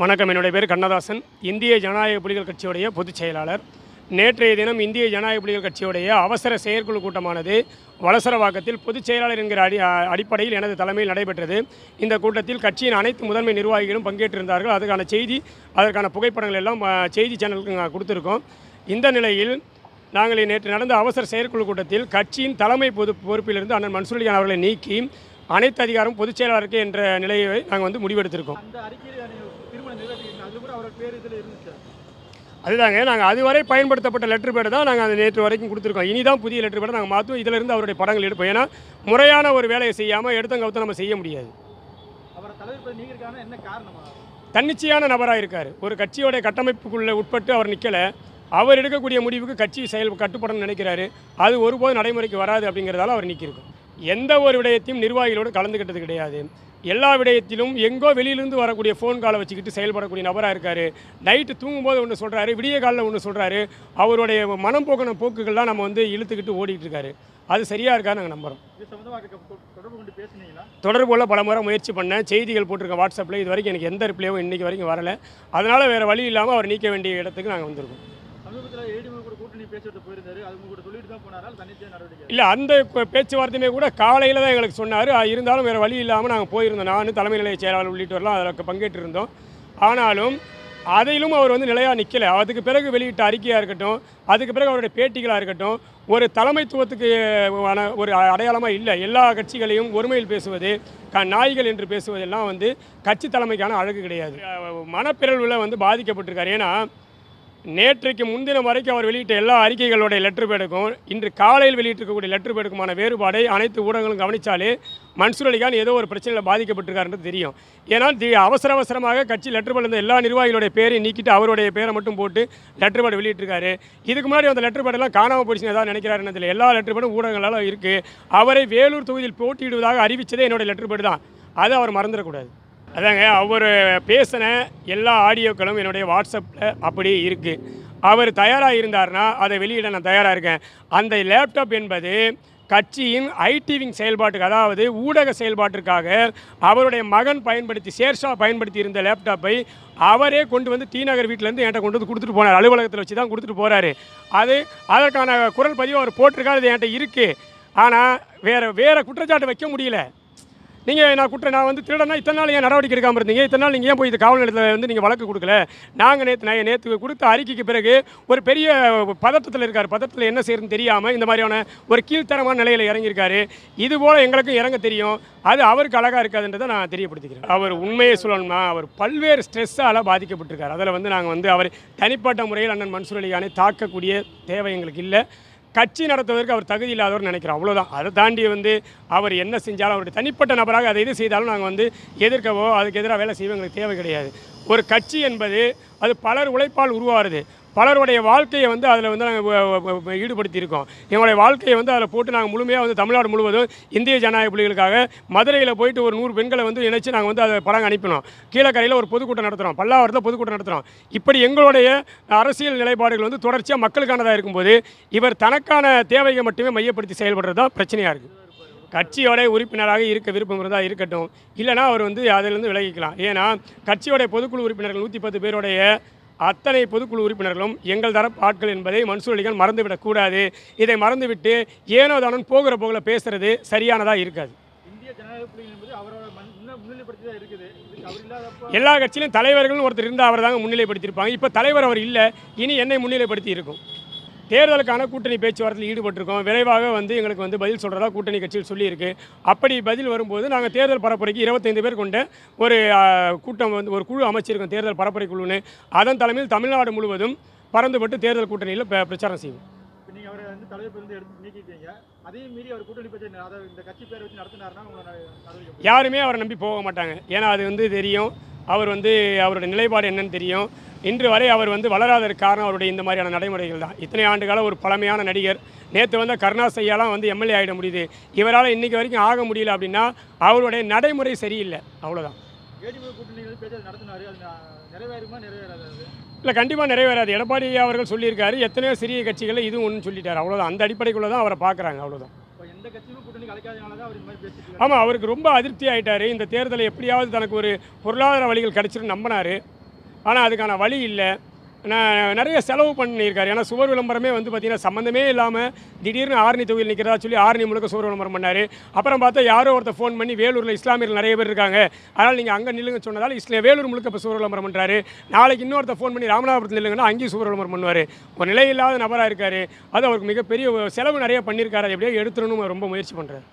வணக்கம். என்னுடைய பேர் கண்ணதாசன். இந்திய ஜனநாயக புலிகள் கட்சியுடைய பொதுச் செயலாளர். நேற்றைய தினம் இந்திய ஜனநாயக புலிகள் கட்சியுடைய அவசர செயற்குழு கூட்டமானது வலசரவாக்கத்தில் பொதுச் செயலாளர் என்கிற அடி அடிப்படையில் எனது தலைமையில் நடைபெற்றது. இந்த கூட்டத்தில் கட்சியின் அனைத்து முதன்மை நிர்வாகிகளும் பங்கேற்றிருந்தார்கள். அதுக்கான செய்தி அதற்கான புகைப்படங்கள் எல்லாம் செய்தி சேனலுக்கு நாங்கள் கொடுத்துருக்கோம். இந்த நிலையில் நாங்கள் நேற்று நடந்த அவசர செயற்குழு கூட்டத்தில் கட்சியின் தலைமை பொது பொறுப்பிலிருந்து அண்ணன் மன்சூர்லியான் அவர்களை நீக்கி அனைத்து அதிகாரம் பொதுச் செயலாளருக்கு என்ற நிலையை நாங்கள் வந்து முடிவெடுத்திருக்கோம். அதுதாங்க நாங்கள் அதுவரை பயன்படுத்தப்பட்ட லெட்டர் பேடு தான் நாங்கள் அந்த நேற்று வரைக்கும் கொடுத்துருக்கோம். இனி தான் புதிய லெட்டர் பேடை நாங்கள் மாற்றுவோம் இதிலிருந்து அவருடைய படங்கள் எடுப்போம். ஏன்னா முறையான ஒரு வேலையை செய்யாமல் எடுத்தங்கவுத்த நம்ம செய்ய முடியாது. தன்னிச்சையான நபராக இருக்கார். ஒரு கட்சியோடைய கட்டமைப்புக்குள்ளே உட்பட்டு அவர் நிற்கலை அவர் எடுக்கக்கூடிய முடிவுக்கு கட்சி செயல் கட்டுப்படணும்னு நினைக்கிறாரு. அது ஒருபோதும் நடைமுறைக்கு வராது அப்படிங்கிறதால அவர் நீக்கியிருக்கும். எந்த ஒரு விடயத்தையும் நிர்வாகிகளோடு கலந்துக்கிட்டது கிடையாது. எல்லா விடயத்திலும் எங்கோ வெளியிலிருந்து வரக்கூடிய ஃபோன் காலை வச்சுக்கிட்டு செயல்படக்கூடிய நபராக இருக்கார். நைட்டு தூங்கும்போது ஒன்று சொல்கிறாரு விடிய காலில் ஒன்று சொல்கிறாரு அவருடைய மனம் போக்கின போக்குகள்லாம் நம்ம வந்து இழுத்துக்கிட்டு ஓடிட்டு இருக்காரு. அது சரியாக இருக்கா நாங்கள் நம்புகிறோம் தொடர்பு தொடர்புள்ள பல முறை முயற்சி பண்ணேன். செய்திகள் போட்டிருக்கேன் வாட்ஸ்அப்பில் இது வரைக்கும் எனக்கு எந்த ரிப்ளையும் இன்றைக்கி வரைக்கும் வரல. அதனால் வேறு வழி இல்லாமல் அவர் நீக்க வேண்டிய இடத்துக்கு நாங்கள் வந்திருக்கோம். இல்லை அந்த பேச்சுவார்த்தையுமே கூட காலையில் தான் எங்களுக்கு சொன்னார். இருந்தாலும் வேறு வழி இல்லாமல் நாங்கள் போயிருந்தோம். நான் தலைமை நிலைய செயலாளர் உள்ளிட்டவரெல்லாம் அதில் பங்கேற்றிருந்தோம். ஆனாலும் அதையிலும் அவர் வந்து நிலையாக நிற்கலை அதுக்கு பிறகு வெளியிட்ட அறிக்கையாக இருக்கட்டும் அதுக்கு பிறகு அவருடைய பேட்டிகளாக இருக்கட்டும் ஒரு தலைமைத்துவத்துக்கு ஆன ஒரு அடையாளமாக இல்லை. எல்லா கட்சிகளையும் ஒருமையில் பேசுவது க நாய்கள் என்று பேசுவதெல்லாம் வந்து கட்சி தலைமைக்கான அழகு கிடையாது. அஹ் வந்து பாதிக்கப்பட்டிருக்காரு. ஏன்னா நேற்றைக்கு முன்தினம் வரைக்கும் அவர் வெளியிட்ட எல்லா அறிக்கைகளுடைய லெட்டர் பேடுக்கும் இன்று காலையில் வெளியிட்டிருக்கக்கூடிய லெட்டர் பேடுக்குமான வேறுபாடை அனைத்து ஊடகங்களும் கவனித்தாலே மன்சூர் அலிகான் ஏதோ ஒரு பிரச்சனையில் பாதிக்கப்பட்டிருக்காருன்றது தெரியும். ஏன்னா தி அவசர அவசரமாக கட்சி லெட்டர் பேட் இருந்த எல்லா நிர்வாகிகளுடைய பேரையும் நீக்கிட்டு அவருடைய பேரை மட்டும் போட்டு லெட்டர் பேட் வெளியிட்டிருக்காரு. இதுக்கு முன்னாடி அந்த லெட்டர் பேடெல்லாம் காணாமல் போயிடுச்சுன்னு ஏதாவது நினைக்கிறாருன்னு தெரியல. எல்லா லெட்டர் பேடும் ஊடகங்களால் இருக்குது அவரை வேலூர் தொகுதியில் போட்டியிடுவதாக அறிவித்ததே என்னுடைய லெட்டர் பேடு தான். அதை அவர் மறந்துடக்கூடாது. அதாங்க அவர் பேசின எல்லா ஆடியோக்களும் என்னுடைய வாட்ஸ்அப்பில் அப்படியே இருக்குது அவர் தயாராக இருந்தார்னா அதை வெளியிட நான் தயாராக இருக்கேன். அந்த லேப்டாப் என்பது கட்சியின் ஐடிவிங் செயல்பாட்டுக்கு அதாவது ஊடக செயல்பாட்டிற்காக அவருடைய மகன் பயன்படுத்தி ஷேர்ஷா பயன்படுத்தி இருந்த லேப்டாப்பை அவரே கொண்டு வந்து டி நகர் வீட்டிலேருந்து என்கிட்ட கொண்டு வந்து கொடுத்துட்டு போனார். அலுவலகத்தில் வச்சு தான் கொடுத்துட்டு போகிறாரு அது அதற்கான குரல் பதிவு அவர் போட்டிருக்காரு அது என்கிட்ட இருக்குது ஆனால் வேறு வேறு குற்றச்சாட்டு வைக்க முடியல. நீங்கள் நான் குற்ற நான் வந்து திருடனா இத்தனை நாள் ஏன் நடவடிக்கை எடுக்காமல் இருந்தீங்க? இத்தனை நாள் நீங்கள் ஏன் போய் இது காவல் நிலையத்தில் வந்து நீங்கள் வழக்கு கொடுக்கல? நாங்கள் நேற்று நான் நேற்று கொடுத்த அறிக்கைக்கு பிறகு ஒரு பெரிய பதட்டத்தில் இருக்கார். பதட்டத்தில் என்ன செய்யறதுன்னு தெரியாமல் இந்த மாதிரியான ஒரு கீழ்த்தரமான நிலையில் இறங்கியிருக்காரு. இது போல் எங்களுக்கும் இறங்க தெரியும். அது அவருக்கு அழகாக இருக்காதுன்றதை நான் தெரியப்படுத்திக்கிறேன். அவர் உண்மையை சொல்லணும்னா அவர் பல்வேறு ஸ்ட்ரெஸ்ஸால் பாதிக்கப்பட்டிருக்கார். அதில் வந்து நாங்கள் வந்து அவர் தனிப்பட்ட முறையில் அண்ணன் மன்சூர் அலிகானை தாக்கக்கூடிய தேவை எங்களுக்கு இல்லை. கட்சி நடத்துவதற்கு அவர் தகுதி இல்லாதவர் நினைக்கிறோம். அவ்வளோதான் அதை தாண்டி வந்து அவர் என்ன செஞ்சாலும் அவருடைய தனிப்பட்ட நபராக அதை எது செய்தாலும் நாங்கள் வந்து எதிர்க்கவோ அதுக்கு எதிராக வேலை செய்வோம் எங்களுக்கு தேவை கிடையாது. ஒரு கட்சி என்பது அது பலர் உழைப்பால் உருவாகுது பலருடைய வாழ்க்கையை வந்து அதில் வந்து நாங்கள் ஈடுபடுத்தியிருக்கோம். எங்களுடைய வாழ்க்கையை வந்து அதில் போட்டு நாங்கள் முழுமையாக வந்து தமிழ்நாடு முழுவதும் இந்திய ஜனநாயக புலிகளுக்காக மதுரையில் போயிட்டு ஒரு நூறு பெண்களை வந்து இணைச்சு நாங்கள் வந்து அதை படம் அனுப்பினோம். கீழக்கரையில் ஒரு பொதுக்கூட்டம் நடத்துகிறோம் பல்லாவரத்தில் பொதுக்கூட்டம் நடத்துகிறோம் இப்படி எங்களுடைய அரசியல் நிலைப்பாடுகள் வந்து தொடர்ச்சியாக மக்களுக்கானதாக இருக்கும்போது இவர் தனக்கான தேவையை மட்டுமே மையப்படுத்தி செயல்படுறது தான் பிரச்சனையாக இருக்குது கட்சியோடைய உறுப்பினராக இருக்க விருப்பம் இருந்தால் இருக்கட்டும். இல்லைனா அவர் வந்து அதிலிருந்து விலகிக்கலாம். ஏன்னா கட்சியோடைய பொதுக்குழு உறுப்பினர்கள் நூற்றி பத்து பேருடைய அத்தனை பொதுக்குழு உறுப்பினர்களும் எங்கள் தரப்பு ஆட்கள் என்பதை மன்சூர் அலிகான் மறந்துவிடக்கூடாது இதை மறந்துவிட்டு ஏனோ தானோ போகிற போகில் பேசுறது சரியானதாக இருக்காது. எல்லா கட்சியிலும் தலைவர்களும் ஒருத்தர் இருந்தால் அவர் தாங்க முன்னிலைப்படுத்தியிருப்பாங்க. இப்போ தலைவர் அவர் இல்லை. இனி என்னை முன்னிலைப்படுத்தி இருக்கும் தேர்தலுக்கான கூட்டணி பேச்சுவார்த்தையில் ஈடுபட்டிருக்கோம். விரைவாக வந்து எங்களுக்கு வந்து பதில் சொல்கிறதா கூட்டணி கட்சியில் சொல்லியிருக்கு. அப்படி பதில் வரும்போது நாங்கள் தேர்தல் பரப்புரைக்கு இருபத்தைந்து பேர் கொண்ட ஒரு கூட்டம் வந்து ஒரு குழு அமைச்சிருக்கோம் தேர்தல் பரப்புரை குழுன்னு. அதன் தலைமையில் தமிழ்நாடு முழுவதும் பறந்துபட்டு தேர்தல் கூட்டணியில் பிரச்சாரம் செய்வோம். இப்போ நீங்கள் அவரை வந்து தலைவர் இருந்து எடுத்து நீக்கிட்டீங்க அதையும் மீறி அவர் கூட்டணி பேச்சு அதை இந்த கட்சி பேரை வச்சு நடத்தினாருன்னா உங்களை யாருமே அவரை நம்பி போக மாட்டாங்க. ஏன்னா அது வந்து தெரியும். அவர் வந்து அவருடைய நிலைப்பாடு என்னன்னு தெரியும். இன்று வரை அவர் வந்து வளராதற்கு காரணம் அவருடைய இந்த மாதிரியான நடைமுறைகள் தான். இத்தனை ஆண்டுகால ஒரு பழமையான நடிகர். நேற்று வந்த கருணாசையாலாம் வந்து எம்எல்ஏ ஆகிட முடியுது. இவரால் இன்றைக்கி வரைக்கும் ஆக முடியல அப்படின்னா அவருடைய நடைமுறை சரியில்லை. அவ்வளோதான் இல்லை கண்டிப்பாக நிறைவேறாது. எடப்பாடி அவர்கள் சொல்லியிருக்காரு எத்தனையோ சிறிய கட்சிகளில் இதுவும் ஒன்று சொல்லிட்டார். அவ்வளோதான் அந்த அடிப்படைக்குள்ளே தான் அவரை பார்க்குறாங்க அவ்வளோதான். ஆமாம் அவருக்கு ரொம்ப அதிருப்தி ஆயிட்டாரு. இந்த தேர்தலை எப்படியாவது தனக்கு ஒரு பொருளாதார வழிகள் கிடைச்சிரும் நம்பினாரு. ஆனால் அதுக்கான வழி இல்லை. நிறைய செலவு பண்ணியிருக்காரு. ஏன்னா சுவர் விளம்பரமே வந்து பார்த்தீங்கன்னா சம்மந்தமே இல்லாமல் திடீர்னு ஆரணி தொகுதியில் நிற்கிறதா சொல்லி ஆரணி முழுக்க சுவர் விளம்பரம் பண்ணார். அப்புறம் பார்த்தா யாரோ ஒருத்தர் ஃபோன் பண்ணி வேலூரில் இஸ்லாமியர்கள் நிறைய பேர் இருக்காங்க. அதனால் நீங்கள் அங்கே நில்லுங்க சொன்னதால் இஸ்ல வேலூர் முழுக்க இப்போ சுவர் விளம்பரம் பண்ணுறாரு நாளைக்கு இன்னொருத்த ஃபோன் பண்ணி ராமநாதபுரத்தில் நில்லுங்கன்னா அங்கேயும் சுவர் விளம்பரம் பண்ணுவார். ஒரு நிலையில்லாத நபராக இருக்கார். அது அவருக்கு மிகப்பெரிய செலவு நிறைய பண்ணியிருக்காரு. அதை எப்படியோ எடுத்துடணும் ரொம்ப முயற்சி பண்ணுறாரு